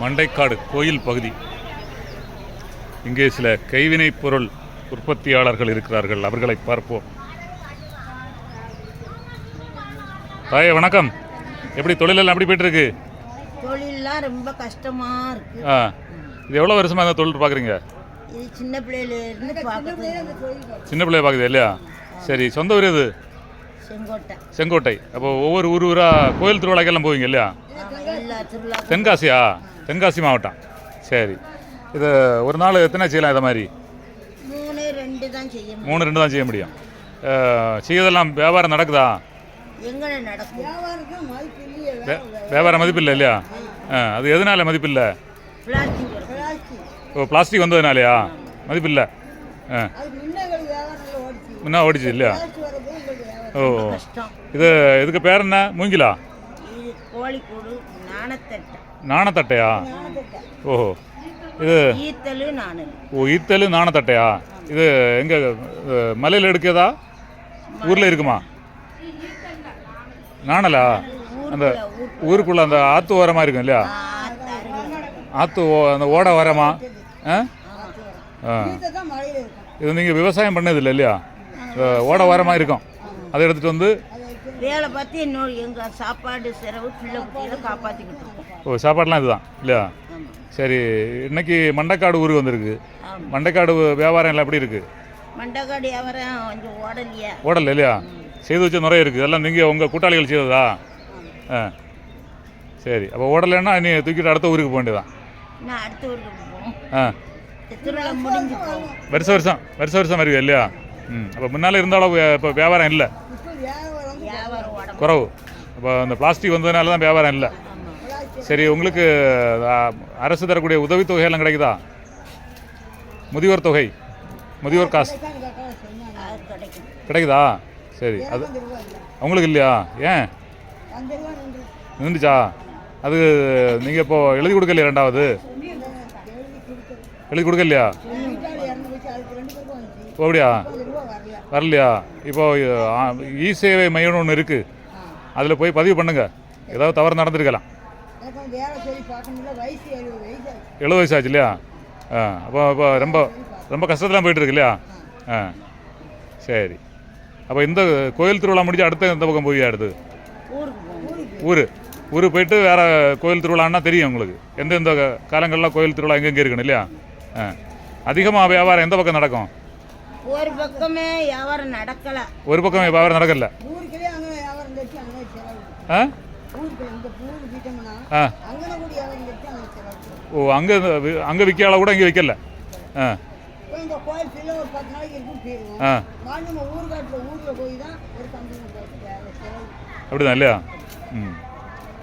மண்டைக்காடு கோயில் பகுதி. இங்கே சில கைவினைப் பொருள் உற்பத்தியாளர்கள் இருக்கிறார்கள். அவர்களை பார்ப்போம். தாயே வணக்கம். எப்படி தொழிலெல்லாம் எப்படி போயிட்டு இருக்கு? தொழிலெலாம் ரொம்ப கஷ்டமா இருக்கு. ஆ இது எவ்வளோ வருஷமாக இந்த தொழில் பார்க்குறீங்க? இது சின்ன பிள்ளையில இருந்து பார்க்குறது சின்ன பிள்ளைய பார்க்குது இல்லையா? சரி சொந்த ஊர் இது செங்கோட்டை. செங்கோட்டை. அப்போ ஒவ்வொரு ஊர் ஊராக கோயில் திருவிழாக்கெல்லாம் போவீங்க இல்லையா? தென்காசியா? தென்காசி மாவட்டம். சரி. இது ஒரு நாள் எத்தனை செய்யலாம் இதை மாதிரி? மூணு ரெண்டு தான் செய்ய முடியும். மூணு ரெண்டு தான் செய்ய முடியும். அஹ், செய்யறதெல்லாம் வியாபாரம் நடக்குதா? வியாபாரத்துக்கு மதிப்பு வியாபாரம் மதிப்பில்லை இல்லையா? ஆ, அது எதனால மதிப்பில்லை? Plastic plastic. ஓ பிளாஸ்டிக் வந்ததுனாலயா? மதிப்பில்லை. ஆ அது முன்னே ஓடிச்சு. இல்லையா? ஓ. கஷ்டம் இது இதுக்கு பேர் என்ன? மூங்கிலா? இது கோழிக்கூடு நாணத்தட்டை. நாணத்தட்டையா? ஓஹோ இது ஈத்தல் நாணல். ஓ ஈத்தல் நாணத்தட்டையா? இது எங்கே மலையில் எடுக்கிறதா? ஊரில் இருக்குமா? நாணலா? அந்த ஊருக்குள்ள. அந்த ஆத்து ஓரமாக இருக்கும் இல்லையா? ஆத்து ஓ- அந்த ஓட ஓரமா? ஆ? இது நீங்கள் விவசாயம் பண்ணது இல்லை இல்லையா? ஓட ஓரமாக இருக்கும். அதை எடுத்துகிட்டு வந்து வேலை பார்த்து இன்னொரு எங்கள் சாப்பாடு செலவு பிள்ளை குட்டியில காப்பாற்றிக்கிட்டு இருக்கோம். ஓ சாப்பாடுலாம் இதுதான் இல்லையா? சரி இன்னைக்கு மண்டைக்காடு ஊருக்கு வந்திருக்கு. மண்டைக்காடு வியாபாரம் எல்லாம் எப்படி இருக்குது மண்டக்காடு வியாபாரம் கொஞ்சம் ஓடலையா. ஓடல இல்லையா? செய்து வச்ச நிறைய இருக்குது இதெல்லாம் நீங்கள் உங்கள் கூட்டாளிகள் செய்ததா? ஆ. சரி அப்போ ஓடலைன்னா நீ தூக்கிட்டு அடுத்த ஊருக்கு போக வேண்டியதான் இன்னும் அடுத்த ஊருக்கு போவோம். ஆ. திருவிழா முடிஞ்சு போவோம் வருஷ வருஷம் வருஷ வருஷம் வருவீங்க இல்லையா? ம். அப்போ முன்னால் இருந்தாலும் இப்போ வியாபாரம் இல்லை. குறவு. இப்போ அந்த பிளாஸ்டிக் வந்ததுனால தான் வியாபாரம் இல்லை. சரி உங்களுக்கு அரசு தரக்கூடிய உதவித்தொகையெல்லாம் கிடைக்குதா? முதியோர் தொகை. முதியோர் காசு. கிடைக்குதா? சரி அது உங்களுக்கு இல்லையா? ஏன்? நின்றுச்சா? அது நீங்கள் இப்போது எழுதி கொடுக்கலையா ரெண்டாவது எழுதி கொடுக்கலையா? ஓ, அப்படியா? வரலையா? இப்போ ஆ, இ சேவை மையம்னு ஒன்று இருக்குது அதில் போய் பதிவு பண்ணுங்க. ஏதாவது தவறு நடந்திருக்கலாம். எழுபது வயசு ஆச்சு. இல்லையா? ஆ அப்போ இப்போ ரொம்ப ரொம்ப கஷ்டத்தில் போயிட்டு இருக்கு இல்லையா? ஆ சரி. அப்போ இந்த கோயில் திருவிழா முடிஞ்சு அடுத்த இந்த பக்கம் போய் அடுத்து? ஊர். ஊருக்கு போயிட்டு வேறு கோயில் திருவிழான்னா தெரியும் உங்களுக்கு. எந்தெந்த காலங்களில் கோயில் திருவிழா எங்கெங்கே இருக்கணும் இல்லையா? ஆ. அதிகமாக வியாபாரம் எந்த பக்கம் நடக்கும்? ஒரு பக்கமே வியாபாரம் நடக்கல. ஒரு பக்கம் வியாபாரம் நடக்கல. ஊருக்குள்ளே அங்கே வியாபாரம் வச்சு அங்கே செலவு ஆ? ஊருக்கு இந்த ஊர் விட்டோம்னா ஆ. அங்கே கூட வியாபாரம் வச்சு அங்கே செலவு ஓ அங்கே அங்கே விற்கால கூட இங்கே விற்கல ஆ. இந்த கோயில் சில ஒரு பத்து நாளைக்கு இருக்கும் மறுபடியும் நம்ம ஊருக்காட்டில் ஊரில் போய் தான் ஒரு கம்பெனி அப்படிதான் இல்லையா? ம்.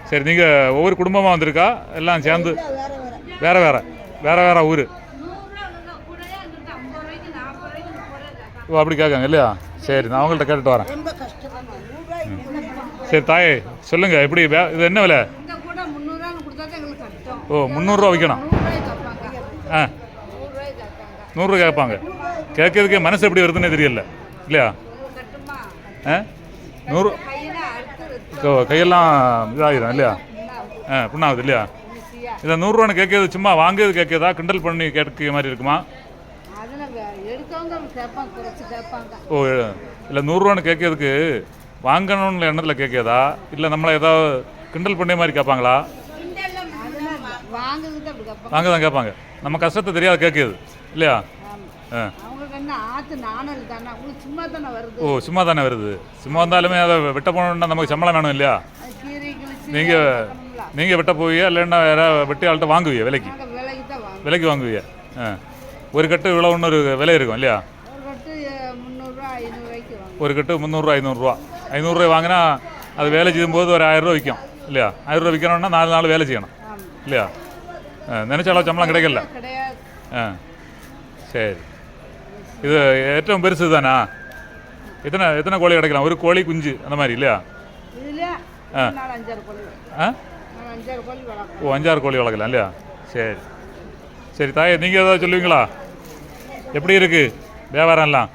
சரி நீங்கள் ஒவ்வொரு குடும்பமாக வந்திருக்கா? எல்லாம் சேர்ந்து வேற வேற. வேற வேற ஊர். ஓ அப்படி கேட்காங்க இல்லையா? சரி நான் அவங்கள்ட்ட கேட்டுட்டு வரேன். சரி தாயே சொல்லுங்க எப்படி இது என்ன விலை? ஓ முந்நூறுரூவா விற்கணும் ஆ. நூறுரூவா கேட்பாங்க. கேட்கறதுக்கே மனசு எப்படி வருதுன்னே தெரியல இல்லையா? ஆ? நூறு க- கையெல்லாம் இதாகிடும் இல்லையா? ஆ புண்ணாகுது இல்லையா? இதை நூறுரூவான்னு கேட்கறது சும்மா வாங்குறது கேட்கறதா? கிண்டல் பண்ணி கேட்க மாதிரி இருக்குமா அதில் எடுத்தவங்க கேட்பாங்க குறைச்சி கேட்பாங்க ஓ இல்லை நூறுரூவான்னு கேட்கறதுக்கு வாங்கணும்னு எண்ணத்தில் கேட்கறதா? இல்லை நம்மளை ஏதாவது கிண்டல் பண்ணி மாதிரி கேட்பாங்களா? வாங்க தான் கேட்பாங்க. நம்ம கஷ்டத்தை தெரியாத கேட்குது இல்லையா? ஓ சும்மா தானே வருது. சும்மா வந்தாலுமே அதை வெட்ட போகணுன்னா நமக்கு சம்பளம் வேணும் இல்லையா? நீங்கள். நீங்கள் வெட்ட போவியா இல்லைன்னா வேற வெட்டி ஆள்கிட்ட வாங்குவீங்க விலைக்கு? விலைக்கு ஆ. ஒரு கட்டு இவ்வளோன்னு ஒரு விலை இருக்கும் இல்லையா ஒரு கட்டு முந்நூறுரூவா ஐநூறுரூவாய்க்கு வாங்குவோம் ஒரு கட்டு முந்நூறுரூவா ஐநூறுரூவா ஐநூறுரூவா வாங்கினா அது வேலை செய்யும்போது ஒரு ஆயிரரூவா விற்கும் இல்லையா? ஆயிரரூவா விற்கணும்னா நாலு நாள் வேலை செய்யணும் இல்லையா? நினச்ச அளவு சம்பளம் கிடைக்கல. ஆ சரி. இது ஏற்றம் பெருசு தானா? எத்தனை எத்தனை கோழி கிடைக்கலாம்? ஒரு கோழி குஞ்சு அந்த மாதிரி இல்லையா? ஆ. ஆ? ஓ அஞ்சாறு கோழி வளர்க்கலாம் இல்லையா? சரி. சரி தாயே நீங்கள் ஏதாவது சொல்லுவீங்களா? எப்படி இருக்குது வியாபாரம்லாம்?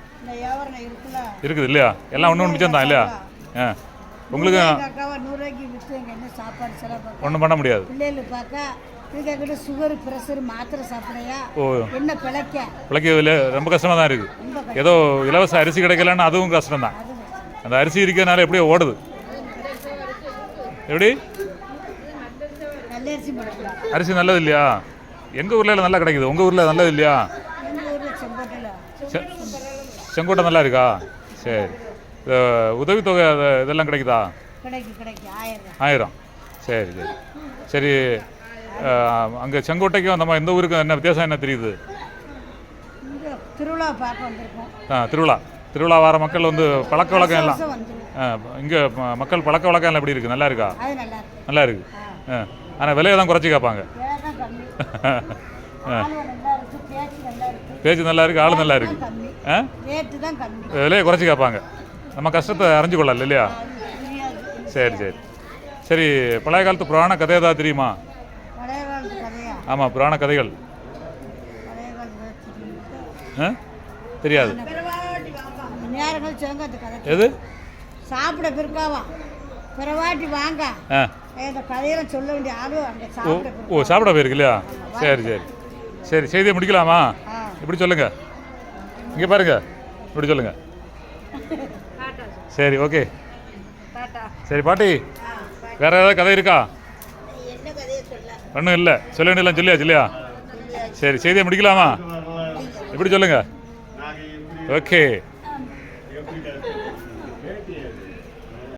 இருக்குது இல்லையா? எல்லாம் ஒன்று ஒன்று மிச்சம் தான் இல்லையா? ஆ. உங்களுக்கு ஒன்றும் பண்ண முடியாது. பிள்ளைகளுக்கு பார்க்க இதுக்கிட்ட சுகர் ப்ரெஷர் மாத்திரை சாப்பிடையா ஓ. என்ன பிழைக்க? பிழைக்கவில்லை ரொம்ப கஷ்டமாக தான் இருக்குது ஏதோ இலவச அரிசி கிடைக்கலன்னா அதுவும் கஷ்டம் தான். அந்த அரிசி இருக்கிறதுனால எப்படியோ ஓடுது. எப்படி? அரிசி நல்லது இல்லையா? எங்கள் ஊரில் நல்லா கிடைக்குது. உங்கள் ஊரில் நல்லது இல்லையா? செங்கோட்டை நல்லா இருக்கா? சரி. உதவித்தொகை இதெல்லாம் கிடைக்குதா? கிடைக்கு கிடைக்கு. ஆயிரம். சரி சரி. சரி அங்கே செங்கோட்டைக்கும் அந்த மாதிரி இந்த ஊருக்கும் என்ன வித்தியாசம் என்ன தெரியுது? திருவிழா பார்க்க வந்திருக்கோம். ஆ திருவிழா. திருவிழா வார மக்கள் வந்து பழக்க வழக்கம் எல்லாம். இங்கே மக்கள் பழக்க வழக்கம் எல்லாம் எப்படி இருக்குது நல்லா இருக்கா? நல்லா இருக்கு. நல்லா இருக்கு. ஆ. ஆனால் விலையை தான் குறைச்சி கேட்பாங்க. பேச்சு நல்லா இருக்கு. பேச்சு நல்லா இருக்கு ஆளு நல்லா இருக்கு. விலையை குறைச்சி கேட்பாங்க. நம்ம கஷ்டத்தை அறிஞ்சு கொள்ளல இல்லையா சரி சரி. சரி பழைய காலத்து புராண கதை ஏதாவது தெரியுமா? ஆமாம் புராண கதைகள். தெரியாது. எது? சாப்பிட பிற்காவா? பிறவாட்டி வாங்க. சொல்ல வேண்டிய ஆளு ஓ சாப்பிட ஓ சாப்பிட போயிருக்கு இல்லையா சரி சரி. சரி செய்தியை முடிக்கலாமா? இப்படி சொல்லுங்க? இங்கே பாருங்க. இப்படி சொல்லுங்க. சரி ஓகே. சரி பாட்டி. வேற ஏதாவது கதை இருக்கா? ஒன்றும் இல்லை. சொல்ல வேண்டியலாம் சொல்லியாச்சு இல்லையா? சரி செய்தியை முடிக்கலாமா? இப்படி சொல்லுங்க. ஓகே.